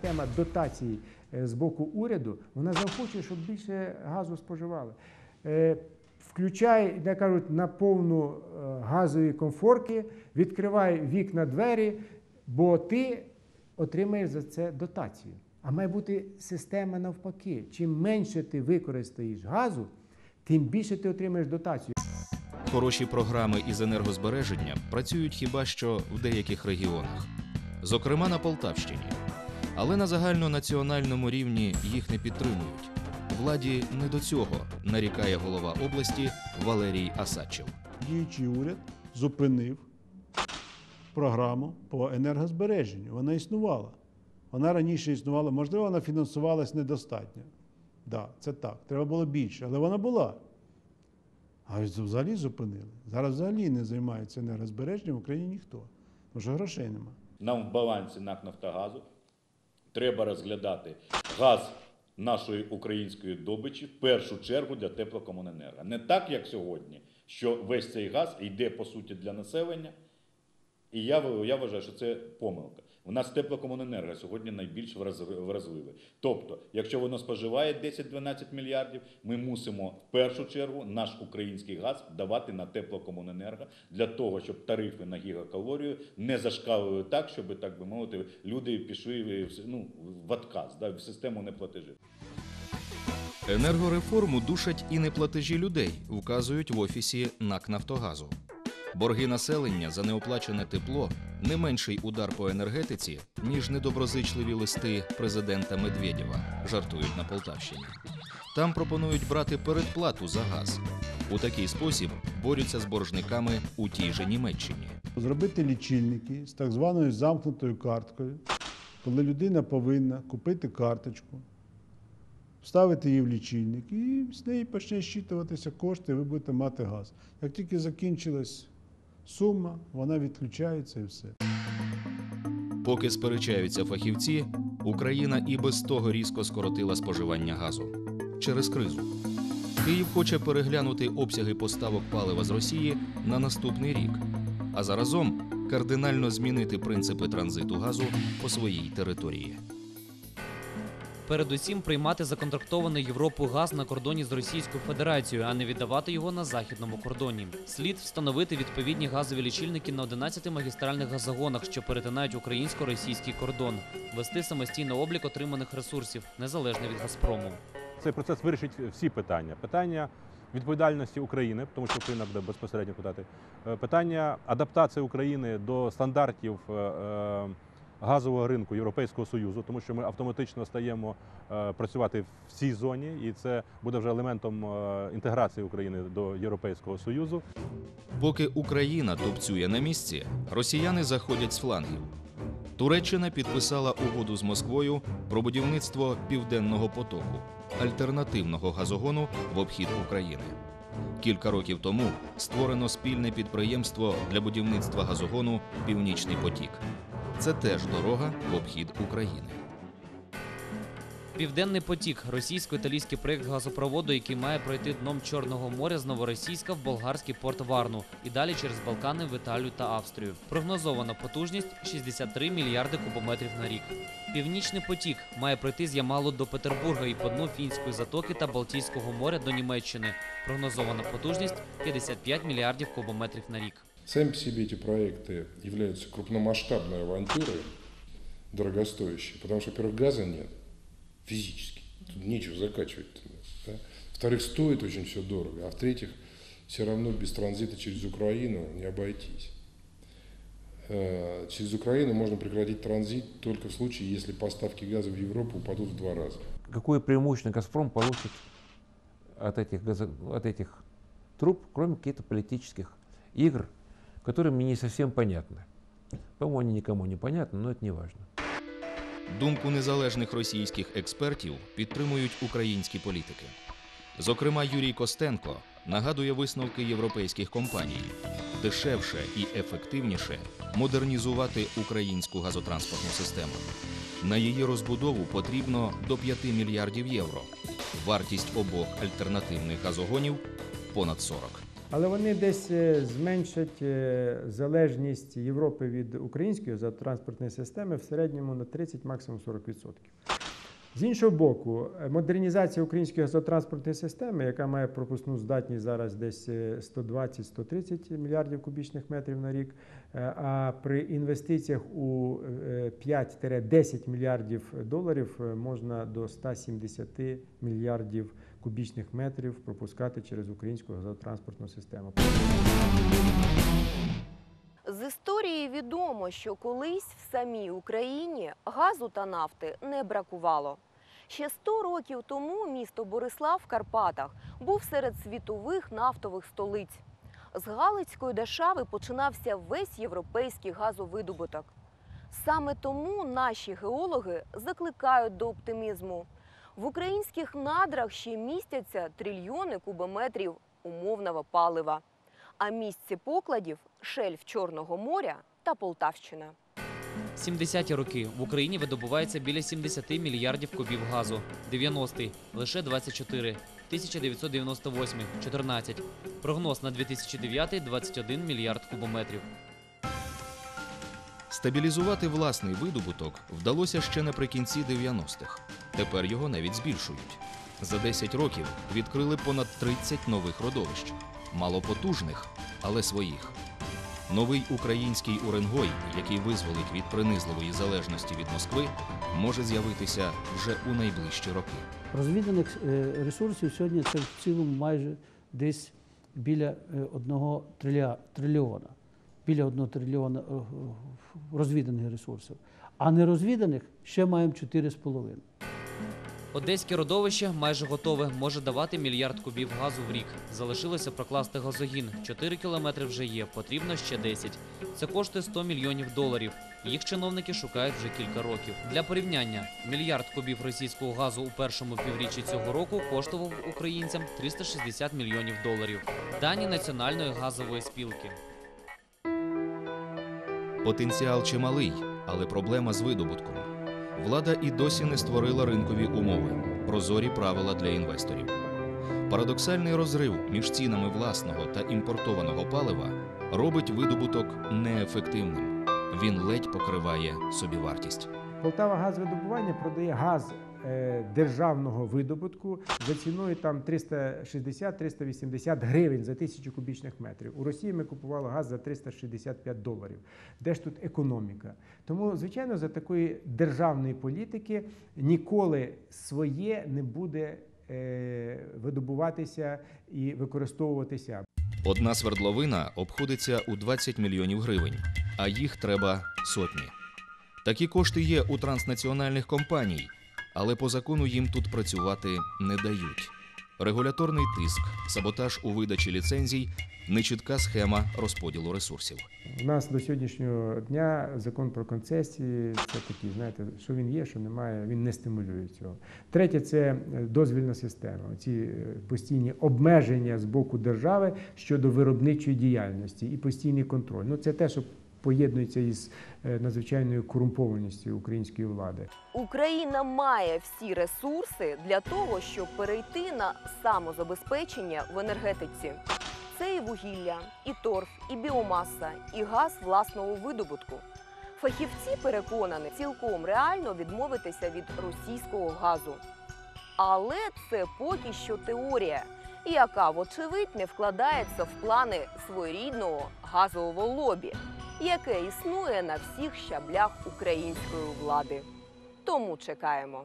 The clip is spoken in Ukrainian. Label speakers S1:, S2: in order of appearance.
S1: Тема дотацій е, з боку уряду, вона захоче, щоб більше газу споживали. Е, Включай, як кажуть, на повну е, газові комфорки, відкривай вікна двері, бо ти отримаєш за це дотацію. А має бути система навпаки. Чим менше ти використаєш газу, тим більше ти отримаєш дотацію.
S2: Хороші програми із енергозбереження працюють хіба що в деяких регіонах, зокрема на Полтавщині. Але на загальнонаціональному рівні їх не підтримують. Владі не до цього, нарікає голова області Валерій Асадчев.
S3: Діючий уряд зупинив програму по енергозбереженню. Вона існувала. Вона раніше існувала, можливо, вона фінансувалась недостатньо. Так, да, це так. Треба було більше, але вона була. А взагалі зупинили. Зараз взагалі не займається енергозбереженням в Україні ніхто. Тому що грошей нема.
S4: Нам в балансі НАК Нафтогазу треба розглядати газ нашої української добичі в першу чергу для теплокомуненерго. Не так, як сьогодні, що весь цей газ йде по суті для населення. І я, я вважаю, що це помилка. У нас теплокомуненерго сьогодні найбільш враз- вразливе. Тобто, якщо воно споживає 10-12 мільярдів, ми мусимо в першу чергу наш український газ давати на теплокомуненерго для того, щоб тарифи на гігакалорію не зашкалили так, щоб так би мовити, люди пішли ну, в отказ, да, в систему неплатежів.
S2: Енергореформу душать і неплатежі людей, вказують в офісі НАК Нафтогазу. Борги населення за неоплачене тепло не менший удар по енергетиці, ніж недоброзичливі листи президента Медведєва, жартують на Полтавщині. Там пропонують брати передплату за газ. У такий спосіб борються з боржниками у тій же Німеччині.
S3: Зробити лічильники з так званою замкнутою карткою, коли людина повинна купити карточку, вставити її в лічильник, і з неї почне щитуватися кошти, і ви будете мати газ. Як тільки закінчилась сума, вона відключається і все.
S2: Поки сперечаються фахівці, Україна і без того різко скоротила споживання газу через кризу. Київ хоче переглянути обсяги поставок палива з Росії на наступний рік, а заразом кардинально змінити принципи транзиту газу по своїй території.
S5: Передусім приймати законтрактований Європою газ на кордоні з Російською Федерацією, а не віддавати його на західному кордоні. Слід встановити відповідні газові лічильники на 11 магістральних газогонах, що перетинають українсько-російський кордон, вести самостійно облік отриманих ресурсів, незалежно від Газпрому.
S6: Цей процес вирішить всі питання. Питання відповідальності України, тому що Україна буде безпосередньо питати. Е, Питання адаптації України до стандартів е, е, газового ринку Європейського Союзу, тому що ми автоматично стаємо е, працювати в цій зоні, і це буде вже елементом е, інтеграції України до Європейського Союзу.
S2: Поки Україна тупцює на місці, росіяни заходять з флангів. Туреччина підписала угоду з Москвою про будівництво південного потоку, альтернативного газогону в обхід України. Кілька років тому створено спільне підприємство для будівництва газогону Північний потік. Це теж дорога в обхід України.
S5: Південний потік російсько-італійський проєкт газопроводу, який має пройти дном Чорного моря з Новоросійська в болгарський порт Варну і далі через Балкани в Італію та Австрію. Прогнозована потужність 63 мільярди кубометрів на рік. Північний потік має пройти з Ямалу до Петербурга і по дну Фінської затоки та Балтійського моря до Німеччини. Прогнозована потужність 55 мільярдів кубометрів на рік.
S7: Сами по себе эти проекты являются крупномасштабной авантюрой, дорогостоящей, потому что, во-первых, газа нет физически, тут нечего закачивать. Да? Во-вторых, стоит очень все дорого, а в-третьих, все равно без транзита через Украину не обойтись. Э, Через Украину можно прекратить транзит только в случае, если поставки газа в Европу упадут в два раза.
S8: какое преимущество «Газпром» получит от этих, газо- от этих труб, кроме каких-то политических игр, которые мне не совсем понятны. По-моему, они никому не понятны, но это не важно.
S2: Думку незалежних російських експертів підтримують українські політики. Зокрема, Юрій Костенко нагадує висновки європейських компаній: дешевше і ефективніше модернізувати українську газотранспортну систему. На її розбудову потрібно до 5 мільярдів євро. Вартість обох альтернативних газогонів понад 40.
S1: Але вони десь е, зменшать е, залежність Європи від української газотранспортної системи в середньому на 30, максимум 40%. З іншого боку, е, модернізація української газотранспортної системи, яка має пропускну здатність зараз десь е, 120-130 мільярдів кубічних метрів на рік, а при інвестиціях у е, 5-10 мільярдів доларів можна до 170 мільярдів кубічних метрів пропускати через українську газотранспортну систему.
S9: З історії відомо, що колись в самій Україні газу та нафти не бракувало. Ще 100 років тому місто Борислав в Карпатах був серед світових нафтових столиць. З Галицької Дашави починався весь європейський газовидобуток. Саме тому наші геологи закликають до оптимізму. В українських надрах ще містяться трильйони кубометрів умовного палива а місце покладів шельф Чорного моря та Полтавщина.
S5: 70-ті роки в Україні видобувається біля 70 мільярдів кубів газу. 90-й – лише 24. 1998 – 14. Прогноз на 2009 – 21 мільярд кубометрів.
S2: Стабілізувати власний видобуток вдалося ще наприкінці 90-х. Тепер його навіть збільшують. За 10 років відкрили понад 30 нових родовищ. Малопотужних, але своїх. Новий український Уренгой, який визволить від принизливої залежності від Москви, може з'явитися вже у найближчі роки.
S10: Розвіданих е, ресурсів сьогодні це в цілому майже десь біля е, одного триля- трильйона. Біля одного трильйона е, е, розвіданих ресурсів. А нерозвіданих ще маємо 4,5.
S5: Одеське родовище майже готове, може давати мільярд кубів газу в рік. Залишилося прокласти газогін. 4 кілометри вже є, потрібно ще 10. Це коштує 100 мільйонів доларів. Їх чиновники шукають вже кілька років. Для порівняння, мільярд кубів російського газу у першому півріччі цього року коштував українцям 360 мільйонів доларів. Дані Національної газової спілки.
S2: Потенціал чималий, але проблема з видобутком. Влада і досі не створила ринкові умови, прозорі правила для інвесторів. Парадоксальний розрив між цінами власного та імпортованого палива робить видобуток неефективним. Він ледь покриває собівартість.
S1: Полтава газовидобування продає газ державного видобутку за ціною там 360-380 гривень за тисячу кубічних метрів. У Росії ми купували газ за 365 доларів. Де ж тут економіка? Тому, звичайно, за такої державної політики ніколи своє не буде е, видобуватися і використовуватися.
S2: Одна свердловина обходиться у 20 мільйонів гривень, а їх треба сотні. Такі кошти є у транснаціональних компаній, але по закону їм тут працювати не дають. Регуляторний тиск, саботаж у видачі ліцензій, нечітка схема розподілу ресурсів.
S1: У нас до сьогоднішнього дня закон про концесії це такий, знаєте, що він є, що немає, він не стимулює цього. Третє це е, дозвільна система. Ці е, постійні обмеження з боку держави щодо виробничої діяльності і постійний контроль. Ну це те, що поєднується із е, надзвичайною корумпованістю української влади.
S9: Україна має всі ресурси для того, щоб перейти на самозабезпечення в енергетиці. Це і вугілля, і торф, і біомаса, і газ власного видобутку. Фахівці переконані, цілком реально відмовитися від російського газу. Але це поки що теорія, яка, вочевидь, не вкладається в плани своєрідного газового лобі, яке існує на всіх щаблях української влади. Тому чекаємо.